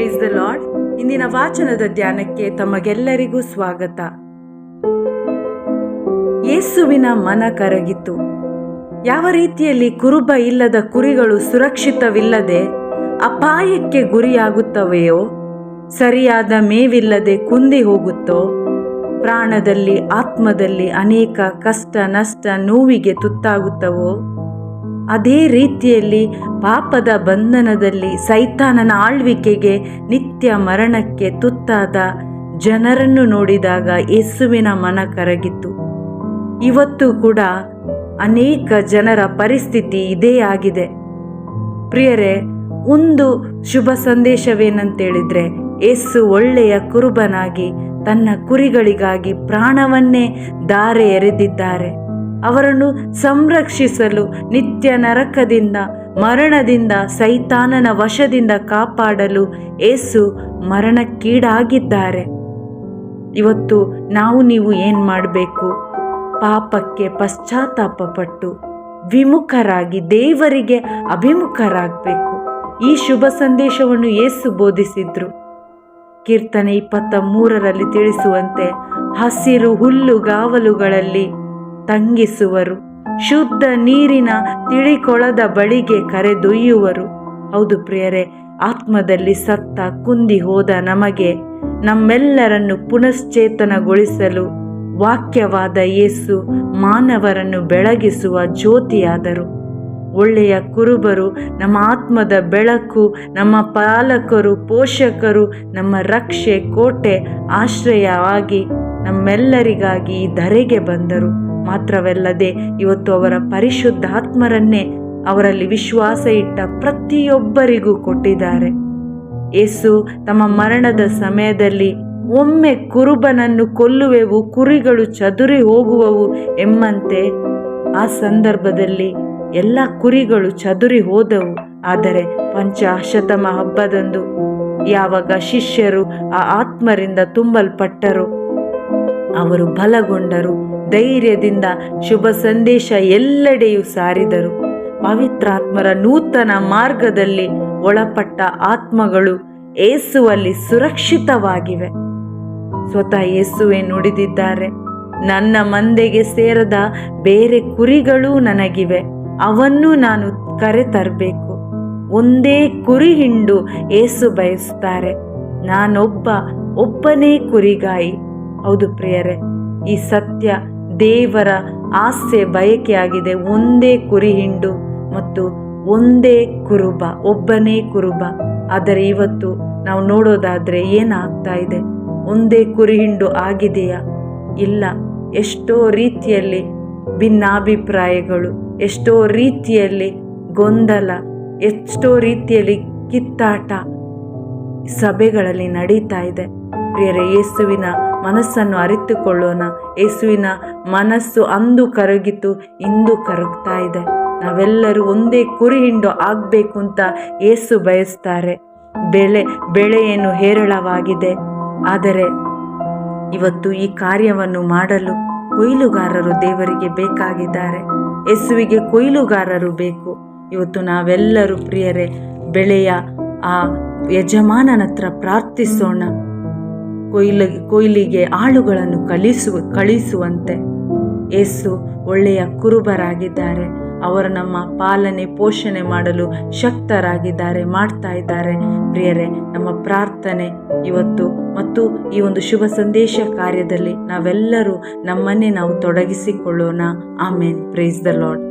Praise the lord ಇಂದಿನ ವಾಚನದ ಧ್ಯಾನಕ್ಕೆ ತಮಗೆಲ್ಲರಿಗೂ ಸ್ವಾಗತ. ಯೇಸುವಿನ ಮನ ಕರಗಿತು. ಯಾವ ರೀತಿಯಲ್ಲಿ ಕುರುಬ ಇಲ್ಲದ ಕುರಿಗಳು ಸುರಕ್ಷಿತವಿಲ್ಲದೆ ಅಪಾಯಕ್ಕೆ ಗುರಿಯಾಗುತ್ತವೆಯೋ, ಸರಿಯಾದ ಮೇವಿಲ್ಲದೆ ಕುಂದಿ ಹೋಗುತ್ತೋ, ಪ್ರಾಣದಲ್ಲಿ, ಆತ್ಮದಲ್ಲಿ ಅನೇಕ ಕಷ್ಟ, ನಷ್ಟ, ನೋವಿಗೆ ತುತ್ತಾಗುತ್ತವೋ ಅದೇ ರೀತಿಯಲ್ಲಿ ಪಾಪದ ಬಂಧನದಲ್ಲಿ ಸೈತಾನನ ಆಳ್ವಿಕೆಗೆ ನಿತ್ಯ ಮರಣಕ್ಕೆ ತುತ್ತಾದ ಜನರನ್ನು ನೋಡಿದಾಗ ಯೇಸುವಿನ ಮನ ಕರಗಿತು ಇವತ್ತು ಕೂಡ ಅನೇಕ ಜನರ ಪರಿಸ್ಥಿತಿ ಇದೇ ಆಗಿದೆ. ಪ್ರಿಯರೇ, ಒಂದು ಶುಭ ಸಂದೇಶವೇನಂತೇಳಿದ್ರೆ, ಯೇಸು ಒಳ್ಳೆಯ ಕುರುಬನಾಗಿ ತನ್ನ ಕುರಿಗಳಿಗಾಗಿ ಪ್ರಾಣವನ್ನೇ ದಾರೆ ಎರೆದಿದ್ದಾರೆ. ಅವರನ್ನು ಸಂರಕ್ಷಿಸಲು ನಿತ್ಯ ನರಕದಿಂದ, ಮರಣದಿಂದ, ಸೈತಾನನ ವಶದಿಂದ ಕಾಪಾಡಲು ಏಸು ಮರಣಕ್ಕೀಡಾಗಿದ್ದಾರೆ. ಇವತ್ತು ನಾವು ನೀವು ಏನು ಮಾಡಬೇಕು? ಪಾಪಕ್ಕೆ ಪಶ್ಚಾತ್ತಾಪಪಟ್ಟು ವಿಮುಖರಾಗಿ ದೇವರಿಗೆ ಅಭಿಮುಖರಾಗಬೇಕು. ಈ ಶುಭ ಸಂದೇಶವನ್ನು ಏಸು ಬೋಧಿಸಿದ್ರು. ಕೀರ್ತನೆ ಇಪ್ಪತ್ತ ಮೂರರಲ್ಲಿ ತಿಳಿಸುವಂತೆ ಹಸಿರು ಹುಲ್ಲುಗಾವಲುಗಳಲ್ಲಿ ತಂಗಿಸುವರು. ಶುದ್ಧ ನೀರಿನ ತಿಳಿಕೊಳದ ಬಳಿಗೆ ಕರೆದೊಯ್ಯುವರು. ಹೌದು ಪ್ರಿಯರೇ, ಆತ್ಮದಲ್ಲಿ ಸತ್ತ ಕುಂದಿ ಹೋದ ನಮಗೆ ನಮ್ಮೆಲ್ಲರನ್ನು ಪುನಶ್ಚೇತನಗೊಳಿಸಲು ವಾಕ್ಯವಾದ ಯೇಸು ಮಾನವರನ್ನು ಬೆಳಗಿಸುವ ಜ್ಯೋತಿಯಾದರು. ಒಳ್ಳೆಯ ಕುರುಬರು, ನಮ್ಮ ಆತ್ಮದ ಬೆಳಕು, ನಮ್ಮ ಪಾಲಕರು, ಪೋಷಕರು, ನಮ್ಮ ರಕ್ಷೆ, ಕೋಟೆ, ಆಶ್ರಯವಾಗಿ ನಮ್ಮೆಲ್ಲರಿಗಾಗಿ ಧರೆಗೆ ಬಂದರು. ಮಾತ್ರವಲ್ಲದೆ ಇವತ್ತು ಅವರ ಪರಿಶುದ್ಧಾತ್ಮರನ್ನೇ ಅವರಲ್ಲಿ ವಿಶ್ವಾಸ ಇಟ್ಟ ಪ್ರತಿಯೊಬ್ಬರಿಗೂ ಕೊಟ್ಟಿದ್ದಾರೆ. ಯೇಸು ತಮ್ಮ ಮರಣದ ಸಮಯದಲ್ಲಿ ಒಮ್ಮೆ ಕುರುಬನನ್ನು ಕೊಲ್ಲುವೆವು, ಕುರಿಗಳು ಚದುರಿ ಹೋಗುವವು ಎಂಬಂತೆ ಆ ಸಂದರ್ಭದಲ್ಲಿ ಎಲ್ಲ ಕುರಿಗಳು ಚದುರಿ ಹೋದವು. ಆದರೆ ಪಂಚಾಶತಮ ಹಬ್ಬದಂದು ಯಾವಾಗ ಶಿಷ್ಯರು ಆ ಆತ್ಮರಿಂದ ತುಂಬಲ್ಪಟ್ಟರು, ಅವರು ಬಲಗೊಂಡರು. ಧೈರ್ಯದಿಂದ ಶುಭ ಸಂದೇಶ ಎಲ್ಲೆಡೆಯೂ ಸಾರಿದರು. ಪವಿತ್ರಾತ್ಮರ ನೂತನ ಮಾರ್ಗದಲ್ಲಿ ಒಳಪಟ್ಟ ಆತ್ಮಗಳು ಏಸುವಲ್ಲಿ ಸುರಕ್ಷಿತವಾಗಿವೆ. ಸ್ವತಃ ಏಸುವೆ ನುಡಿದಿದ್ದಾರೆ. ನನ್ನ ಮಂದೆಗೆ ಸೇರದ ಬೇರೆ ಕುರಿಗಳೂ ನನಗಿವೆ. ಅವನ್ನು ನಾನು ಕರೆ ತರಬೇಕು ಒಂದೇ ಕುರಿ ಹಿಂಡು ಏಸು ಬಯಸುತ್ತಾರೆ. ನಾನೊಬ್ಬ ಒಬ್ಬನೇ ಕುರಿಗಾಯಿ. ಹೌದು ಪ್ರಿಯರೇ, ಈ ಸತ್ಯ ದೇವರ ಆಸೆ ಬಯಕೆಯಾಗಿದೆ. ಒಂದೇ ಕುರಿ ಹಿಂಡು ಮತ್ತು ಒಂದೇ ಕುರುಬ, ಒಬ್ಬನೇ ಕುರುಬ. ಆದರೆ ಇವತ್ತು ನಾವು ನೋಡೋದಾದ್ರೆ ಏನಾಗ್ತಾ ಇದೆ? ಒಂದೇ ಕುರಿ ಹಿಂಡು ಆಗಿದೆಯಾ? ಇಲ್ಲ. ಎಷ್ಟೋ ರೀತಿಯಲ್ಲಿ ಭಿನ್ನಾಭಿಪ್ರಾಯಗಳು, ಎಷ್ಟೋ ರೀತಿಯಲ್ಲಿ ಗೊಂದಲ, ಎಷ್ಟೋ ರೀತಿಯಲ್ಲಿ ಕಿತ್ತಾಟ ಸಭೆಗಳಲ್ಲಿ ನಡೀತಾ ಇದೆ. ಪ್ರಿಯರ, ಯೇಸುವಿನ ಮನಸ್ಸನ್ನು ಅರಿತುಕೊಳ್ಳೋಣ. ಯೇಸುವಿನ ಮನಸ್ಸು ಅಂದು ಕರಗಿತು, ಇಂದು ಕರಗ್ತಾ ಇದೆ. ನಾವೆಲ್ಲರೂ ಒಂದೇ ಕುರಿ ಹಿಂಡು ಆಗಬೇಕು ಅಂತ ಏಸು ಬಯಸ್ತಾರೆ. ಬೆಳೆ, ಬೆಳೆಯೇನು ಹೇರಳವಾಗಿದೆ. ಆದರೆ ಇವತ್ತು ಈ ಕಾರ್ಯವನ್ನು ಮಾಡಲು ಕೊಯ್ಲುಗಾರರು ದೇವರಿಗೆ ಬೇಕಾಗಿದ್ದಾರೆ. ಯೇಸುವಿಗೆ ಕೊಯ್ಲುಗಾರರು ಬೇಕು. ಇವತ್ತು ನಾವೆಲ್ಲರೂ ಪ್ರಿಯರೇ, ಬೆಳೆಯ ಆ ಯಜಮಾನನ ಹತ್ರ ಪ್ರಾರ್ಥಿಸೋಣ. ಕೊಯ್ಲು, ಕೊಯ್ಲಿಗೆ ಆಳುಗಳನ್ನು ಕಳಿಸುವ ಕಳಿಸುವಂತೆ. ಏಸು ಒಳ್ಳೆಯ ಕುರುಬರಾಗಿದ್ದಾರೆ. ಅವರು ನಮ್ಮ ಪಾಲನೆ, ಪೋಷಣೆ ಮಾಡಲು ಶಕ್ತರಾಗಿದ್ದಾರೆ, ಮಾಡ್ತಾ ಇದ್ದಾರೆ. ಪ್ರಿಯರೇ, ನಮ್ಮ ಪ್ರಾರ್ಥನೆ ಇವತ್ತು ಮತ್ತು ಈ ಒಂದು ಶುಭ ಸಂದೇಶ ಕಾರ್ಯದಲ್ಲಿ ನಾವೆಲ್ಲರೂ ನಮ್ಮನ್ನೇ ನಾವು ತೊಡಗಿಸಿಕೊಳ್ಳೋಣ. ಆಮೇನ್. Praise the Lord